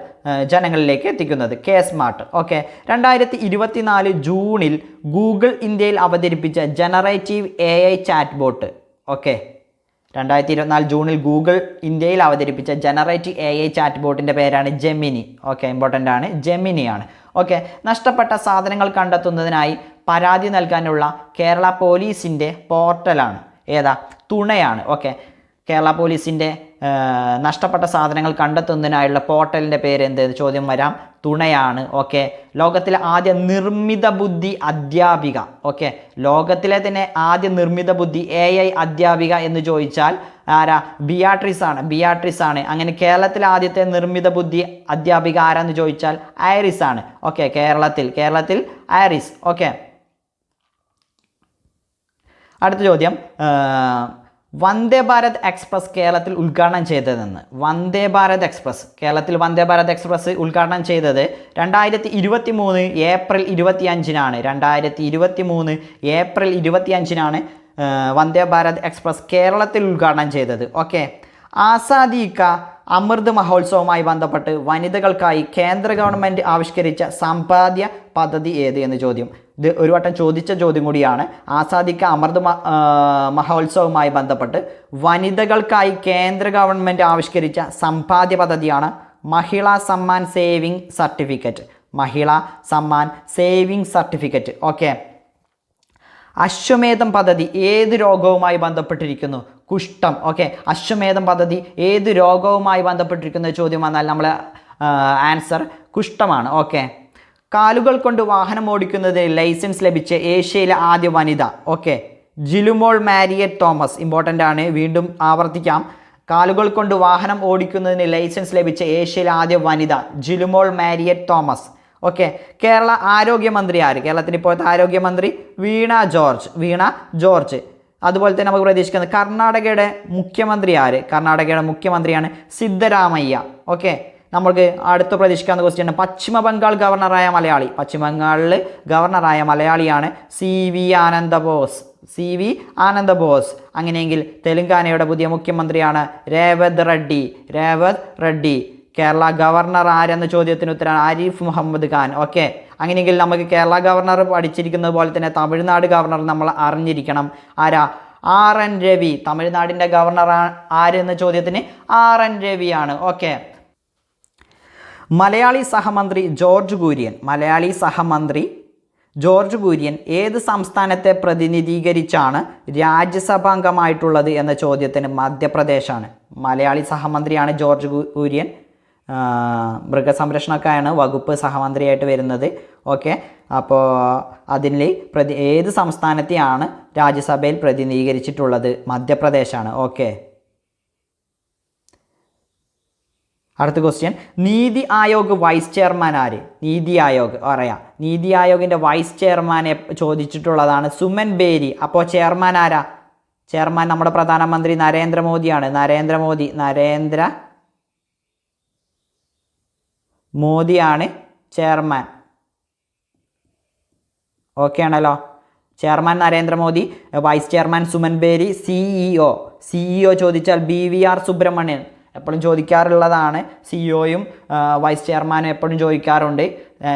ജനങ്ങളിലേക്ക് എത്തിക്കുന്നത്. K smart. ഓക്കെ. രണ്ടായിരത്തി ഇരുപത്തിനാല് ജൂണിൽ ഗൂഗിൾ ഇന്ത്യയിൽ അവതരിപ്പിച്ച generative A I chat bot okay. രണ്ടായിരത്തി ഇരുപത്തിനാല് ജൂണിൽ ഗൂഗിൾ ഇന്ത്യയിൽ അവതരിപ്പിച്ച ജനറേറ്റീവ് എ ഐ ചാറ്റ് ബോട്ടിന്റെ പേരാണ് ജെമിനി. ഓക്കെ ഇമ്പോർട്ടന്റ് ആണ്. ജെമിനിയാണ്. ഓക്കെ. നഷ്ടപ്പെട്ട സാധനങ്ങൾ കണ്ടെത്തുന്നതിനായി പരാതി നൽകാനുള്ള കേരള പോലീസിന്റെ പോർട്ടലാണ്. ഏതാ? തുണയാണ്. ഓക്കെ കേരള പോലീസിന്റെ നഷ്ടപ്പെട്ട സാധനങ്ങൾ കണ്ടെത്തുന്നതിനായുള്ള പോർട്ടലിന്റെ പേര് എന്ത്? ചോദ്യം വരാം. തുണയാണ്. ഓക്കെ ലോകത്തിലെ ആദ്യ നിർമ്മിത ബുദ്ധി അധ്യാപിക. ഓക്കെ ലോകത്തിലെ തന്നെ ആദ്യ നിർമ്മിത ബുദ്ധി എ ഐ അധ്യാപിക എന്ന് ചോദിച്ചാൽ ആരാ? ബിയാട്രിസ് ആണ്. ബിയാട്രിസ് ആണ്. അങ്ങനെ കേരളത്തിലെ ആദ്യത്തെ നിർമ്മിത ബുദ്ധി അധ്യാപിക ആരാന്ന് ചോദിച്ചാൽ ഐറിസ് ആണ്. ഓക്കെ കേരളത്തിൽ. കേരളത്തിൽ ഐറിസ്. ഓക്കെ അടുത്ത ചോദ്യം വന്ദേ ഭാരത് എക്സ്പ്രസ് കേരളത്തിൽ ഉദ്ഘാടനം ചെയ്തതെന്ന് വന്ദേ ഭാരത് എക്സ്പ്രസ് കേരളത്തിൽ വന്ദേ ഭാരത് എക്സ്പ്രസ് ഉദ്ഘാടനം ചെയ്തത് രണ്ടായിരത്തി ഇരുപത്തി മൂന്ന് ഏപ്രിൽ ഇരുപത്തി അഞ്ചിനാണ് രണ്ടായിരത്തി ഇരുപത്തി മൂന്ന് ഏപ്രിൽ ഇരുപത്തി അഞ്ചിനാണ് വന്ദേ ഭാരത് എക്സ്പ്രസ് കേരളത്തിൽ ഉദ്ഘാടനം ചെയ്തത്. ഓക്കെ. ആസാദി കാ അമൃത് മഹോത്സവവുമായി ബന്ധപ്പെട്ട് വനിതകൾക്കായി കേന്ദ്ര ഗവൺമെന്റ് ആവിഷ്കരിച്ച സമ്പാദ്യ പദ്ധതി ഏത് എന്ന് ചോദ്യം. ഇത് ഒരു വട്ടം ചോദിച്ച ചോദ്യം കൂടിയാണ്. ആസാദിക്ക അമൃത് മഹോത്സവവുമായി ബന്ധപ്പെട്ട് വനിതകൾക്കായി കേന്ദ്ര ഗവൺമെന്റ് ആവിഷ്കരിച്ച സമ്പാദ്യ പദ്ധതിയാണ് Mahila Samman saving certificate. Mahila Samman saving certificate. Okay. Ashwamedham പദ്ധതി ഏത് രോഗവുമായി ബന്ധപ്പെട്ടിരിക്കുന്നു? കുഷ്ഠം. ഓക്കെ. അശ്വമേധം പദ്ധതി ഏത് രോഗവുമായി ബന്ധപ്പെട്ടിരിക്കുന്ന? ചോദ്യം വന്നാൽ നമ്മൾ ആൻസർ കുഷ്ഠമാണ്. ഓക്കെ. കാലുകൾ കൊണ്ട് വാഹനം ഓടിക്കുന്നതിന് ലൈസൻസ് ലഭിച്ച ഏഷ്യയിലെ ആദ്യ വനിത. ഓക്കെ. ജിലുമോൾ മാരിയറ്റ് തോമസ്. ഇമ്പോർട്ടന്റ് ആണ്. വീണ്ടും ആവർത്തിക്കാം. കാലുകൾ കൊണ്ട് വാഹനം ഓടിക്കുന്നതിന് ലൈസൻസ് ലഭിച്ച ഏഷ്യയിലെ ആദ്യ വനിത ജിലുമോൾ മാരിയറ്റ് തോമസ്. ഓക്കെ. കേരള ആരോഗ്യമന്ത്രി ആര്? കേരളത്തിന്റെ ഇപ്പോഴത്തെ ആരോഗ്യമന്ത്രി വീണ ജോർജ്. വീണ ജോർജ്. അതുപോലെ തന്നെ നമുക്ക് പ്രതീക്ഷിക്കുന്നത് കർണാടകയുടെ മുഖ്യമന്ത്രി ആര്? കർണാടകയുടെ മുഖ്യമന്ത്രിയാണ് സിദ്ധരാമയ്യ. ഓക്കെ. നമുക്ക് അടുത്ത പ്രതീക്ഷിക്കാവുന്ന ക്വസ്റ്റ്യൻ പശ്ചിമ ബംഗാൾ ഗവർണറായ മലയാളി. പശ്ചിമ ബംഗാളിൽ ഗവർണറായ മലയാളിയാണ് C V Ananda Bose C V Ananda Bose അങ്ങനെയെങ്കിൽ തെലുങ്കാനയുടെ പുതിയ മുഖ്യമന്ത്രിയാണ് രേവത് റെഡ്ഡി. രേവത് റെഡ്ഡി. കേരള ഗവർണർ ആരെന്ന ചോദ്യത്തിന് ഉത്തരമാണ് ആരിഫ് മുഹമ്മദ് ഖാൻ. ഓക്കെ. അങ്ങനെയെങ്കിൽ നമുക്ക് കേരള ഗവർണർ പഠിച്ചിരിക്കുന്നത് പോലെ തന്നെ തമിഴ്നാട് ഗവർണർ നമ്മൾ അറിഞ്ഞിരിക്കണം. ആരാ? R N Ravi. തമിഴ്നാടിന്റെ ഗവർണർ ആരെന്ന ചോദ്യത്തിന് ആർ എൻ രവിയാണ്. ഓക്കെ. മലയാളി സഹമന്ത്രി ജോർജ് കുര്യൻ. മലയാളി സഹമന്ത്രി ജോർജ് കുര്യൻ ഏത് സംസ്ഥാനത്തെ പ്രതിനിധീകരിച്ചാണ് രാജ്യസഭാംഗമായിട്ടുള്ളത് എന്ന ചോദ്യത്തിന് മധ്യപ്രദേശാണ്. മലയാളി സഹമന്ത്രിയാണ് ജോർജ് കുര്യൻ. മൃഗസംരക്ഷണക്കാണ് വകുപ്പ് സഹമന്ത്രിയായിട്ട് വരുന്നത്. ഓക്കെ. അപ്പോൾ അതിൽ പ്രതി ഏത് സംസ്ഥാനത്തെയാണ് രാജ്യസഭയിൽ പ്രതിനിധീകരിച്ചിട്ടുള്ളത്? മധ്യപ്രദേശാണ്. ഓക്കെ. അടുത്ത question NITI Aayog vice chairman ആര്? നീതി ആയോഗ് പറയാം. നീതി ആയോഗിന്റെ വൈസ് ചെയർമാനെ ചോദിച്ചിട്ടുള്ളതാണ് സുമൻ ബേരി. അപ്പോൾ ചെയർമാൻ ആരാ? ചെയർമാൻ നമ്മുടെ പ്രധാനമന്ത്രി നരേന്ദ്രമോദിയാണ്. നരേന്ദ്രമോദി നരേന്ദ്ര മോദിയാണ് ചെയർമാൻ ഓക്കെ ആണല്ലോ. Chairman Narendra Modi vice chairman Suman Bery CEO CEO ചോദിച്ചാൽ ബി വി ആർ സുബ്രഹ്മണ്യൻ. എപ്പോഴും ചോദിക്കാറുള്ളതാണ്. സിഇഒയും വൈസ് ചെയർമാനും എപ്പോഴും ചോദിക്കാറുണ്ട്.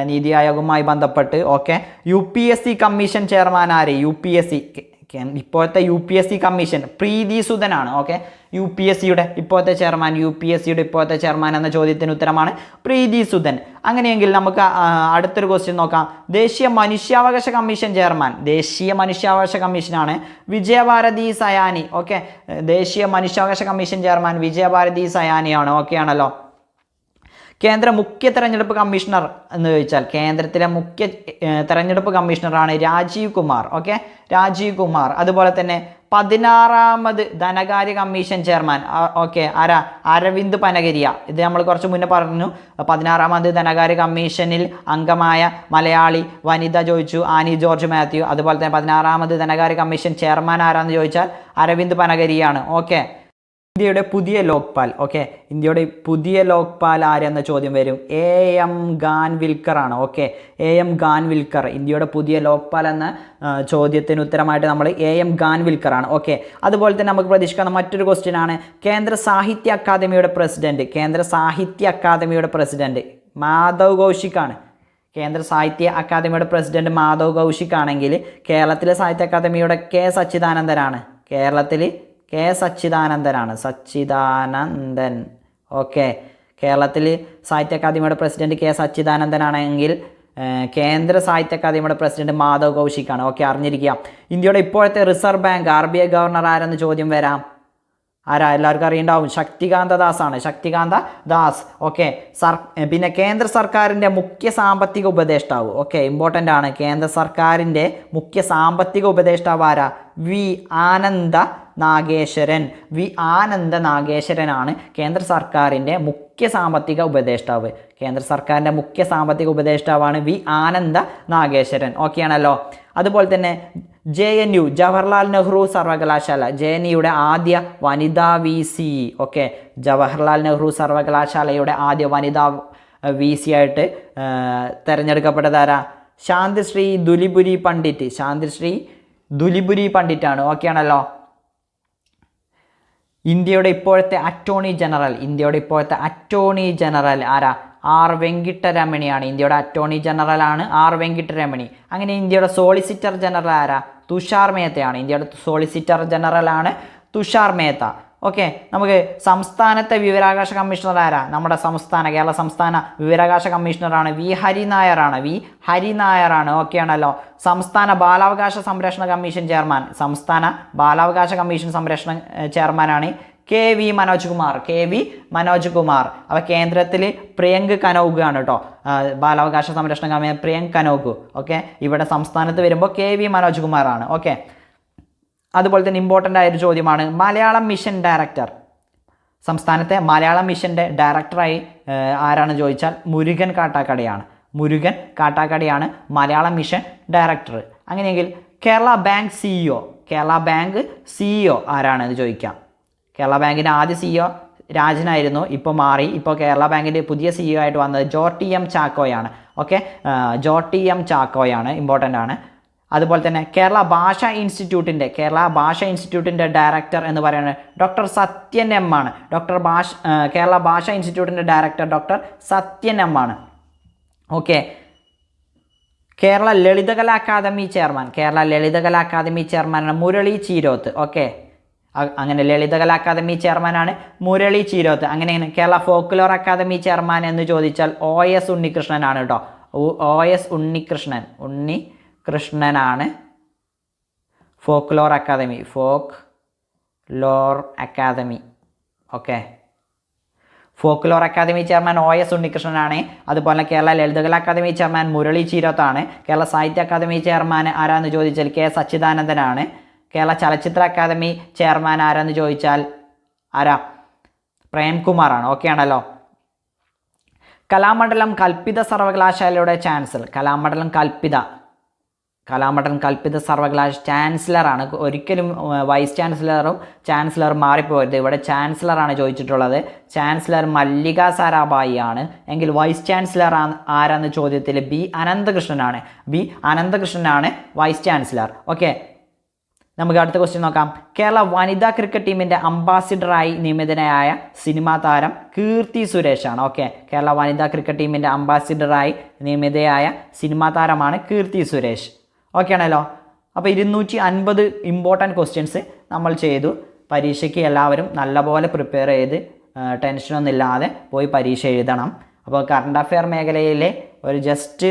നീതി ആയോഗുമായി ബന്ധപ്പെട്ട്. Okay. U P S C commission chairman ആര്? U P S C. ഇപ്പോഴത്തെ U P S C commission Preeti സുധനാണ് okay. U P S സിയുടെ ഇപ്പോഴത്തെ ചെയർമാൻ യു പി എസ് സിയുടെ ഇപ്പോഴത്തെ ചെയർമാൻ എന്ന ചോദ്യത്തിന് ഉത്തരമാണ് പ്രീതി സുധൻ. അങ്ങനെയെങ്കിൽ നമുക്ക് അടുത്തൊരു ക്വസ്റ്റ്യൻ നോക്കാം. ദേശീയ മനുഷ്യാവകാശ കമ്മീഷൻ ചെയർമാൻ ദേശീയ മനുഷ്യാവകാശ കമ്മീഷനാണ് വിജയഭാരതി സയാനി ഓക്കെ. ദേശീയ മനുഷ്യാവകാശ കമ്മീഷൻ ചെയർമാൻ വിജയഭാരതി സയാനിയാണ് ഓക്കെ ആണല്ലോ. കേന്ദ്ര മുഖ്യ തെരഞ്ഞെടുപ്പ് കമ്മീഷണർ എന്ന് ചോദിച്ചാൽ കേന്ദ്രത്തിലെ മുഖ്യ തെരഞ്ഞെടുപ്പ് കമ്മീഷണറാണ് രാജീവ് കുമാർ ഓക്കെ? രാജീവ് കുമാർ. അതുപോലെ തന്നെ പതിനാറാമത് ധനകാര്യ കമ്മീഷൻ ചെയർമാൻ ഓക്കെ ആരാ? അരവിന്ദ് പനഗരിയ. ഇത് നമ്മൾ കുറച്ച് മുന്നേ പറഞ്ഞു. പതിനാറാമത് ധനകാര്യ കമ്മീഷനിൽ അംഗമായ മലയാളി വനിത ചോദിച്ചു ആനി ജോർജ് മാത്യു. അതുപോലെ തന്നെ പതിനാറാമത് ധനകാര്യ കമ്മീഷൻ ചെയർമാൻ ആരാന്ന് ചോദിച്ചാൽ അരവിന്ദ് പനഗരിയാണ് ഓക്കെ? ഇന്ത്യയുടെ പുതിയ ലോക്പാൽ ഓക്കെ ഇന്ത്യയുടെ പുതിയ ലോക്പാൽ ആരെന്ന ചോദ്യം വരും? എ എം ഗാൻവിൽക്കർ ആണ് ഓക്കെ എ എം ഗാൻവിൽക്കർ ഇന്ത്യയുടെ പുതിയ ലോക്പാൽ എന്ന ചോദ്യത്തിന് ഉത്തരമായിട്ട് നമ്മൾ എ എം ഗാൻവിൽക്കർ ആണ് ഓക്കെ അതുപോലെ തന്നെ നമുക്ക് പ്രതീക്ഷിക്കുന്ന മറ്റൊരു ക്വസ്റ്റ്യൻ ആണ്. കേന്ദ്ര സാഹിത്യ അക്കാദമിയുടെ പ്രസിഡന്റ് കേന്ദ്ര സാഹിത്യ അക്കാദമിയുടെ പ്രസിഡന്റ് മാധവ് കൗശിക്കാണ്. കേന്ദ്ര സാഹിത്യ അക്കാദമിയുടെ പ്രസിഡന്റ് മാധവ് കൗശിക് ആണെങ്കിൽ കേരളത്തിലെ സാഹിത്യ അക്കാദമിയുടെ കെ. സച്ചിദാനന്ദനാണ്. കേരളത്തിൽ കെ സച്ചിദാനന്ദനാണ്. സച്ചിദാനന്ദൻ. ഓക്കെ. കേരളത്തിൽ സാഹിത്യ അക്കാദമിയുടെ പ്രസിഡന്റ് കെ സച്ചിദാനന്ദനാണെങ്കിൽ കേന്ദ്ര സാഹിത്യ അക്കാദമിയുടെ പ്രസിഡന്റ് മാധവ് കൗശിക്കാണ്. ഓക്കെ അറിഞ്ഞിരിക്കുക. ഇന്ത്യയുടെ ഇപ്പോഴത്തെ reserve bank R B I governor ആരെന്ന് ചോദ്യം വരാം? ആരാ? എല്ലാവർക്കും അറിയണ്ടാവും. ശക്തികാന്ത ദാസ് ആണ് ശക്തികാന്ത ദാസ്. ഓക്കെ. സർ പിന്നെ കേന്ദ്ര സർക്കാരിന്റെ മുഖ്യ സാമ്പത്തിക ഉപദേഷ്ടാവ്. ഓക്കെ ഇമ്പോർട്ടന്റ് ആണ്. കേന്ദ്ര സർക്കാരിന്റെ മുഖ്യ സാമ്പത്തിക ഉപദേഷ്ടാവ് ആരാ? വി ആനന്ദ നാഗേശ്വരൻ. വി. ആനന്ദ നാഗേശ്വരനാണ് കേന്ദ്ര സർക്കാരിന്റെ മുഖ്യ സാമ്പത്തിക ഉപദേഷ്ടാവ്. കേന്ദ്ര സർക്കാരിന്റെ മുഖ്യ സാമ്പത്തിക ഉപദേഷ്ടാവാണ് വി. ആനന്ദ നാഗേശ്വരൻ. ഓക്കെയാണല്ലോ അതുപോലെ തന്നെ J N U Jawaharlal Nehru സർവകലാശാല ജെ എൻ യുടെ ആദ്യ വനിതാ V C. Okay Jawaharlal Nehru സർവകലാശാലയുടെ ആദ്യ വനിതാ വി സി ആയിട്ട് തിരഞ്ഞെടുക്കപ്പെട്ടതാരാ ശാന്തിശ്രീ ദുലിപുരി പണ്ഡിറ്റ്. ശാന്തിശ്രീ ദുലിപുരി പണ്ഡിറ്റാണ്. ഓക്കെ ആണല്ലോ. ഇന്ത്യയുടെ ഇപ്പോഴത്തെ അറ്റോർണി ജനറൽ ഇന്ത്യയുടെ ഇപ്പോഴത്തെ അറ്റോർണി ജനറൽ ആരാ? ആർ വെങ്കിട്ടരമണിയാണ്. ഇന്ത്യയുടെ അറ്റോർണി ജനറൽ ആണ് ആർ വെങ്കിട്ടരമണി. അങ്ങനെ ഇന്ത്യയുടെ സോളിസിറ്റർ ജനറൽ ആരാ? തുഷാർ മേത്തയാണ് ഇന്ത്യയുടെ സോളിസിറ്റർ ജനറൽ ആണ് തുഷാർ മേത്ത. ഓക്കെ നമുക്ക് സംസ്ഥാനത്തെ വിവരാകാശ കമ്മീഷണർ ആരാ? നമ്മുടെ സംസ്ഥാന കേരള സംസ്ഥാന വിവരാകാശ കമ്മീഷണറാണ് വി ഹരിനായറാണ് വി ഹരിനായറാണ് ഓക്കെ ആണല്ലോ. സംസ്ഥാന ബാലാവകാശ സംരക്ഷണ കമ്മീഷൻ ചെയർമാൻ. സംസ്ഥാന ബാലാവകാശ കമ്മീഷൻ സംരക്ഷണ ചെയർമാനാണ് K V Manoj Kumar. K V Manoj Kumar. അപ്പോൾ കേന്ദ്രത്തിൽ പ്രിയങ്ക് കനോഗ് ആണ് കേട്ടോ ബാലാവകാശ സംരക്ഷണ കമ്മീഷൻ പ്രിയങ്ക് കനോഗ്. ഓക്കെ ഇവിടെ സംസ്ഥാനത്ത് വരുമ്പോൾ കെ വി മനോജ് കുമാർ ആണ്. ഓക്കെ അതുപോലെ തന്നെ ഇമ്പോർട്ടന്റ് ആയൊരു ചോദ്യമാണ് മലയാളം മിഷൻ ഡയറക്ടർ സംസ്ഥാനത്തെ മലയാളം മിഷന്റെ ഡയറക്ടറായി ആരാണ് ചോദിച്ചാൽ മുരുകൻ കാട്ടാക്കടയാണ്. മുരുകൻ കാട്ടാക്കടയാണ് മലയാളം മിഷൻ ഡയറക്ടർ അങ്ങനെയെങ്കിൽ Kerala bank CEO Kerala bank CEO ആരാണെന്ന് ചോദിക്കാം. കേരള ബാങ്കിന്റെ ആദ്യ സിഇഒ രാജനായിരുന്നു ഇപ്പോൾ മാറി. ഇപ്പോൾ കേരള ബാങ്കിന്റെ പുതിയ സിഇഒ ആയിട്ട് വന്നത് ജോട്ടി എം ചാക്കോയാണ്. ഓക്കെ ജോട്ടി എം ചാക്കോയാണ് ഇമ്പോർട്ടന്റ് ആണ്. അതുപോലെ തന്നെ കേരള ഭാഷാ ഇൻസ്റ്റിറ്റ്യൂട്ടിന്റെ കേരള ഭാഷാ ഇൻസ്റ്റിറ്റ്യൂട്ടിന്റെ ഡയറക്ടർ എന്ന് പറയുന്നത് ഡോക്ടർ സത്യൻ എം ആണ്. ഡോക്ടർ ഭാഷ കേരള ഭാഷാ ഇൻസ്റ്റിറ്റ്യൂട്ടിന്റെ ഡയറക്ടർ ഡോക്ടർ സത്യൻ എം ആണ്. Okay. Kerala Lalithakala academy chairman Kerala Lalithakala academy ചെയർമാനാണ് മുരളി ചീരോത്ത്. ഓക്കെ. അങ്ങനെ ലളിതകലാ അക്കാദമി ചെയർമാനാണ് മുരളി ചീരോത്ത്. അങ്ങനെ കേരള ഫോക്ലോർ അക്കാദമി ചെയർമാൻ എന്ന് ചോദിച്ചാൽ ഒ എസ് ഉണ്ണികൃഷ്ണനാണ് കേട്ടോ. O S Unnikrishnan. ഉണ്ണി കൃഷ്ണനാണ്. Folklore academy folklore academy okay folklore academy chairman O S ഉണ്ണികൃഷ്ണനാണ്. അതുപോലെ കേരള ലളിതകല അക്കാദമി ചെയർമാൻ മുരളി ചീരത്താണ്. കേരള സാഹിത്യ അക്കാദമി ചെയർമാൻ ആരാന്ന് ചോദിച്ചാൽ കെ സച്ചിദാനന്ദനാണ്. കേരള ചലച്ചിത്ര അക്കാദമി ചെയർമാൻ ആരാന്ന് ചോദിച്ചാൽ ആരാ? പ്രേംകുമാറാണ്. ഓക്കെ ആണല്ലോ. കലാമണ്ഡലം കൽപ്പിത സർവകലാശാലയുടെ ചാൻസലർ കലാമണ്ഡലം കൽപ്പിത. കലാമണ്ഡലം കൽപ്പിത സർവകലാശാല ചാൻസലറാണ്. ഒരിക്കലും വൈസ് ചാൻസലറും ചാൻസലർ മാറിപ്പോകരുത്. ഇവിടെ ചാൻസലറാണ് ചോദിച്ചിട്ടുള്ളത്. ചാൻസലർ മല്ലിക സാരാഭായി ആണ് എങ്കിൽ വൈസ് ചാൻസലർ ആരാന്ന് ചോദ്യത്തിൽ? ബി അനന്തകൃഷ്ണനാണ്. ബി അനന്തകൃഷ്ണനാണ് വൈസ് ചാൻസലർ. ഓക്കെ. നമുക്ക് അടുത്ത ക്വസ്റ്റ്യൻ നോക്കാം. കേരള വനിതാ ക്രിക്കറ്റ് ടീമിന്റെ അംബാസിഡറായി നിയമിതനായ സിനിമാ താരം കീർത്തി സുരേഷാണ്. ഓക്കെ. കേരള വനിതാ ക്രിക്കറ്റ് ടീമിന്റെ അംബാസിഡറായി നിയമിതയായ സിനിമാ താരമാണ് കീർത്തി സുരേഷ്. ഓക്കെ ആണല്ലോ അപ്പോൾ ഇരുന്നൂറ്റി അൻപത് ഇമ്പോർട്ടന്റ് ക്വസ്റ്റ്യൻസ് നമ്മൾ ചെയ്തു. പരീക്ഷയ്ക്ക് എല്ലാവരും നല്ലപോലെ പ്രിപ്പയർ ചെയ്ത് ടെൻഷനൊന്നും ഇല്ലാതെ പോയി പരീക്ഷ എഴുതണം. അപ്പോൾ കറണ്ട് അഫെയർ മേഖലയിലെ ഒരു ജസ്റ്റ്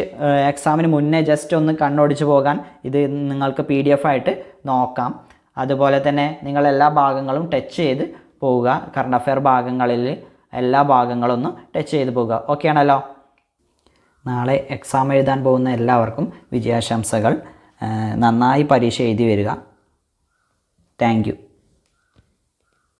എക്സാമിന് മുന്നേ ജസ്റ്റ് ഒന്ന് കണ്ണോടിച്ച് പോകാൻ ഇത് നിങ്ങൾക്ക് പി ഡി എഫ് ആയിട്ട് നോക്കാം. അതുപോലെ തന്നെ നിങ്ങൾ എല്ലാ ഭാഗങ്ങളും ടച്ച് ചെയ്ത് പോവുക. കറണ്ട് അഫെയർ ഭാഗങ്ങളിൽ എല്ലാ ഭാഗങ്ങളും ഒന്ന് ടച്ച് ചെയ്ത് പോവുക. ഓക്കെ ആണല്ലോ നാളെ എക്സാം എഴുതാൻ പോകുന്ന എല്ലാവർക്കും വിജയാശംസകൾ. നന്നായി പരീക്ഷ എഴുതി വരിക. താങ്ക്